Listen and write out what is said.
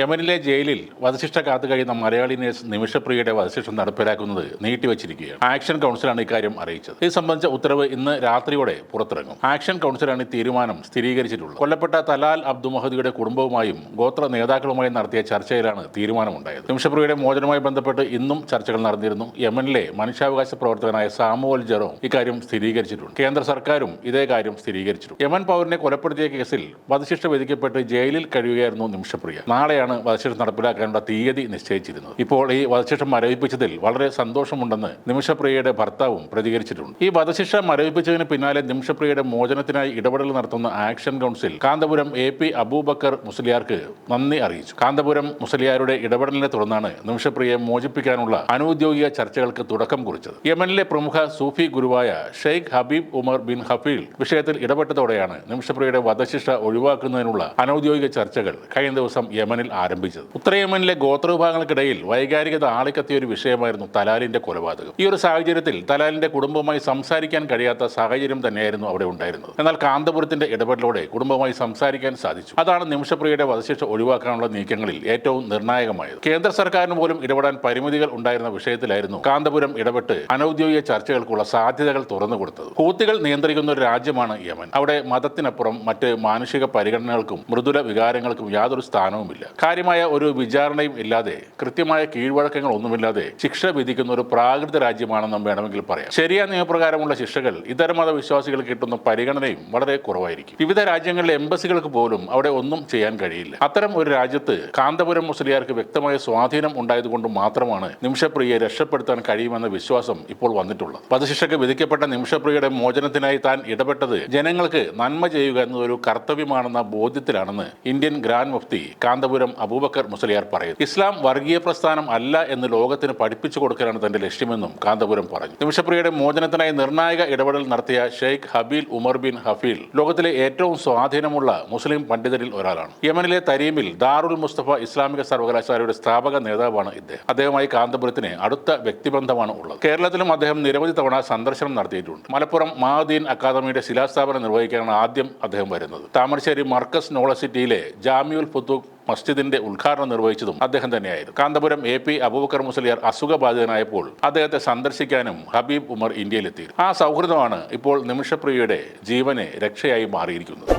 യമനിലെ ജയിലിൽ വധശിക്ഷ കാത്തു കഴിയുന്ന മലയാളി നേഴ്സ് നിമിഷപ്രിയയുടെ വധശിക്ഷ നടപ്പിലാക്കുന്നത് നീട്ടിവച്ചിരിക്കുകയാണ്. ആക്ഷൻ കൗൺസിലാണ് ഇക്കാര്യം അറിയിച്ചത്. ഇത് സംബന്ധിച്ച ഉത്തരവ് ഇന്ന് രാത്രിയോടെ പുറത്തിറങ്ങും. ആക്ഷൻ കൗൺസിലാണ് ഈ തീരുമാനം സ്ഥിരീകരിച്ചിട്ടുള്ളത്. കൊല്ലപ്പെട്ട തലാൽ അബ്ദു മഹദിയുടെ കുടുംബവുമായും ഗോത്ര നേതാക്കളുമായും നടത്തിയ ചർച്ചയിലാണ് തീരുമാനമുണ്ടായത്. നിമിഷപ്രിയയുടെ മോചനവുമായി ബന്ധപ്പെട്ട് ഇന്നും ചർച്ചകൾ നടന്നിരുന്നു. യമനിലെ മനുഷ്യാവകാശ പ്രവർത്തകനായ സാമുവൽ ജെറോം ഇക്കാര്യം സ്ഥിരീകരിച്ചിട്ടുണ്ട്. കേന്ദ്ര സർക്കാരും ഇതേ കാര്യം സ്ഥിരീകരിച്ചിട്ടുണ്ട്. യമൻ പൗരനെ കൊലപ്പെടുത്തിയ കേസിൽ വധശിക്ഷ വിധിക്കപ്പെട്ട് ജയിലിൽ കഴിയുകയായിരുന്നു നിമിഷപ്രിയ. നാളെയാണ് വധശിക്ഷ നടപ്പിലാക്കാനുള്ള തീയതി നിശ്ചയിച്ചിരുന്നത്. ഇപ്പോൾ ഈ വധശിക്ഷ മരവിപ്പിച്ചതിൽ വളരെ സന്തോഷമുണ്ടെന്ന് നിമിഷപ്രിയയുടെ ഭർത്താവും പ്രതികരിച്ചിട്ടുണ്ട്. ഈ വധശിക്ഷ മരവിപ്പിച്ചതിന് പിന്നാലെ നിമിഷപ്രിയയുടെ മോചനത്തിനായി ഇടപെടൽ നടത്തുന്ന action council Kanthapuram A P Aboobacker മുസ്ലിയാർക്ക് നന്ദി അറിയിച്ചു. കാന്തപുരം മുസ്ലിയാരുടെ ഇടപെടലിനെ തുടർന്നാണ് നിമിഷപ്രിയയെ മോചിപ്പിക്കാനുള്ള അനൌദ്യോഗിക ചർച്ചകൾക്ക് തുടക്കം കുറിച്ചത്. യമനിലെ പ്രമുഖ സൂഫി ഗുരുവായ Sheikh Habib Umar bin Hafeel വിഷയത്തിൽ ഇടപെട്ടതോടെയാണ് നിമിഷപ്രിയയുടെ വധശിക്ഷ ഒഴിവാക്കുന്നതിനുള്ള അനൌദ്യോഗിക ചർച്ചകൾ കഴിഞ്ഞ ദിവസം യമനിൽ ആരംഭിച്ചത്. ഉത്തരയമനിലെ ഗോത്ര ഗോത്രവിഭാഗങ്ങൾക്കിടയിൽ വൈകാരികത ആളിക്കത്തിയ ഒരു വിഷയമായിരുന്നു തലാലിന്റെ കൊലപാതകം. ഈ ഒരു സാഹചര്യത്തിൽ തലാലിന്റെ കുടുംബവുമായി സംസാരിക്കാൻ കഴിയാത്ത സാഹചര്യം തന്നെയായിരുന്നു അവിടെ ഉണ്ടായിരുന്നത്. എന്നാൽ കാന്തപുരത്തിന്റെ ഇടപെടലോടെ കുടുംബവുമായി സംസാരിക്കാൻ സാധിച്ചു. അതാണ് നിമിഷപ്രിയയുടെ വധശിക്ഷ ഒഴിവാക്കാനുള്ള നീക്കങ്ങളിൽ ഏറ്റവും നിർണായകമായത്. കേന്ദ്ര സർക്കാരിന് പോലും ഇടപെടാൻ പരിമിതികൾ ഉണ്ടായിരുന്ന വിഷയത്തിലായിരുന്നു കാന്തപുരം ഇടപെട്ട് അനൌദ്യോഗിക ചർച്ചകൾക്കുള്ള സാധ്യതകൾ തുറന്നു കൊടുത്തത്. ഹൂത്തികൾ നിയന്ത്രിക്കുന്ന ഒരു രാജ്യമാണ് യമൻ. അവിടെ മതത്തിനപ്പുറം മറ്റ് മാനുഷിക പരിഗണനകൾക്കും മൃദുല വികാരങ്ങൾക്കും യാതൊരു സ്ഥാനവുമില്ല. കാര്യമായ ഒരു വിചാരണയും ഇല്ലാതെ കൃത്യമായ കീഴ്വഴക്കങ്ങൾ ഒന്നുമില്ലാതെ ശിക്ഷ വിധിക്കുന്ന ഒരു പ്രാകൃത രാജ്യമാണെന്നും വേണമെങ്കിൽ പറയാം. ശരിയായ നിയമപ്രകാരമുള്ള ശിക്ഷകൾ ഇതര മതവിശ്വാസികൾ കിട്ടുന്ന പരിഗണനയും വളരെ കുറവായിരിക്കും. വിവിധ രാജ്യങ്ങളിലെ എംബസികൾക്ക് പോലും അവിടെ ഒന്നും ചെയ്യാൻ കഴിയില്ല. അത്തരം ഒരു രാജ്യത്ത് കാന്തപുരം മുസ്ലിയാർക്ക് വ്യക്തമായ സ്വാധീനം ഉണ്ടായതുകൊണ്ട് മാത്രമാണ് നിമിഷപ്രിയയെ രക്ഷപ്പെടുത്താൻ കഴിയുമെന്ന വിശ്വാസം ഇപ്പോൾ വന്നിട്ടുള്ളത്. വധശിക്ഷയ്ക്ക് വിധിക്കപ്പെട്ട നിമിഷപ്രിയയുടെ മോചനത്തിനായി താൻ ഇടപെട്ടത് ജനങ്ങൾക്ക് നന്മ ചെയ്യുക എന്നതൊരു കർത്തവ്യമാണെന്ന ബോധ്യത്തിലാണെന്ന് Indian grand mufti Kanthapuram Aboobacker Musliyar പറയുന്നു. ഇസ്ലാം വർഗീയ പ്രസ്ഥാനം അല്ല എന്ന് ലോകത്തിന് പഠിപ്പിച്ചു കൊടുക്കലാണ് തന്റെ ലക്ഷ്യമെന്നും കാന്തപുരം പറഞ്ഞു. നിമിഷപ്രിയയുടെ മോചനത്തിനായി നിർണായക ഇടപെടൽ നടത്തിയ Sheikh Habeel Umar bin Hafeel ലോകത്തിലെ ഏറ്റവും സ്വാധീനമുള്ള മുസ്ലിം പണ്ഡിതരിൽ ഒരാളാണ്. യമനിലെ തരീമിൽ ദാറുൽ മുസ്തഫ ഇസ്ലാമിക സർവകലാശാലയുടെ സ്ഥാപക നേതാവാണ് ഇദ്ദേഹം. അദ്ദേഹമായി കാന്തപുരത്തിന് അടുത്ത വ്യക്തിബന്ധമാണ് ഉള്ളത്. കേരളത്തിലും അദ്ദേഹം നിരവധി തവണ സന്ദർശനം നടത്തിയിട്ടുണ്ട്. മലപ്പുറം മഹദീൻ അക്കാദമിയുടെ ശിലാസ്ഥാപനം നിർവഹിക്കാനാണ് ആദ്യം അദ്ദേഹം വരുന്നത്. താമരശ്ശേരി മർക്കസ് നോളസിറ്റിയിലെ ജാമിയുൽ ഫുത്തൂഖ് മസ്ജിദിന്റെ ഉദ്ഘാടനം നിർവഹിച്ചതും അദ്ദേഹം തന്നെയായിരുന്നു. കാന്തപുരം എ പി അബൂബക്കർ മുസ്ലിയാർ അസുഖബാധിതനായപ്പോൾ അദ്ദേഹത്തെ സന്ദർശിക്കാനും ഹബീബ് ഉമർ ഇന്ത്യയിലെത്തി ആ സൗഹൃദമാണ് ഇപ്പോൾ നിമിഷപ്രിയയുടെ ജീവനെ രക്ഷയായി മാറിയിരിക്കുന്നത്.